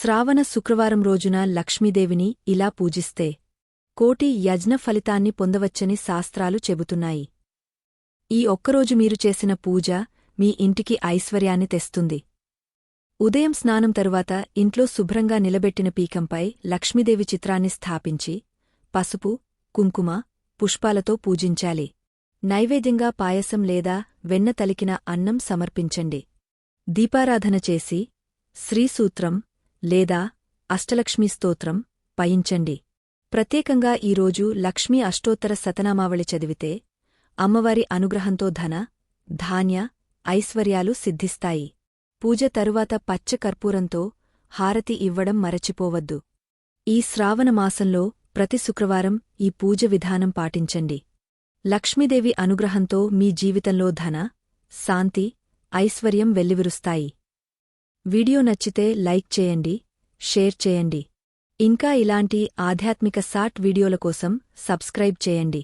శ్రావణ శుక్రవారం రోజున లక్ష్మీదేవిని ఇలా పూజిస్తే కోటి యజ్ఞ ఫలితాన్ని పొందవచ్చని శాస్త్రాలు చెబుతున్నాయి. ఈ ఒక్కరోజు మీరు చేసిన పూజ మీ ఇంటికి ఐశ్వర్యాన్ని తెస్తుంది. ఉదయం స్నానం తరువాత ఇంట్లో శుభ్రంగా నిలబెట్టిన పీకంపై లక్ష్మీదేవి చిత్రాన్ని స్థాపించి పసుపు కుంకుమ పుష్పాలతో పూజించాలి. నైవేద్యంగా పాయసం లేదా వెన్న తలికిన అన్నం సమర్పించండి. దీపారాధన చేసి శ్రీసూత్రం లేదా అష్టలక్ష్మీ స్తోత్రం పయించండి. ప్రత్యేకంగా ఈరోజు లక్ష్మీ అష్టోత్తర శతనామావళి చదివితే అమ్మవారి అనుగ్రహంతో ధన ధాన్య ఐశ్వర్యాలు సిద్ధిస్తాయి. పూజ తరువాత పచ్చ కర్పూరంతో హారతి ఇవ్వడం మరచిపోవద్దు. ఈ శ్రావణ మాసంలో ప్రతి శుక్రవారం ఈ పూజ విధానం పాటించండి. లక్ష్మీదేవి అనుగ్రహంతో మీ జీవితంలో ధన శాంతి ఐశ్వర్యం వెల్లివిరుస్తాయి. వీడియో నచ్చితే లైక్ చేయండి షేర్ చేయండి. ఇంకా ఇలాంటి ఆధ్యాత్మిక సాట్ వీడియోల కోసం సబ్స్క్రైబ్ చేయండి.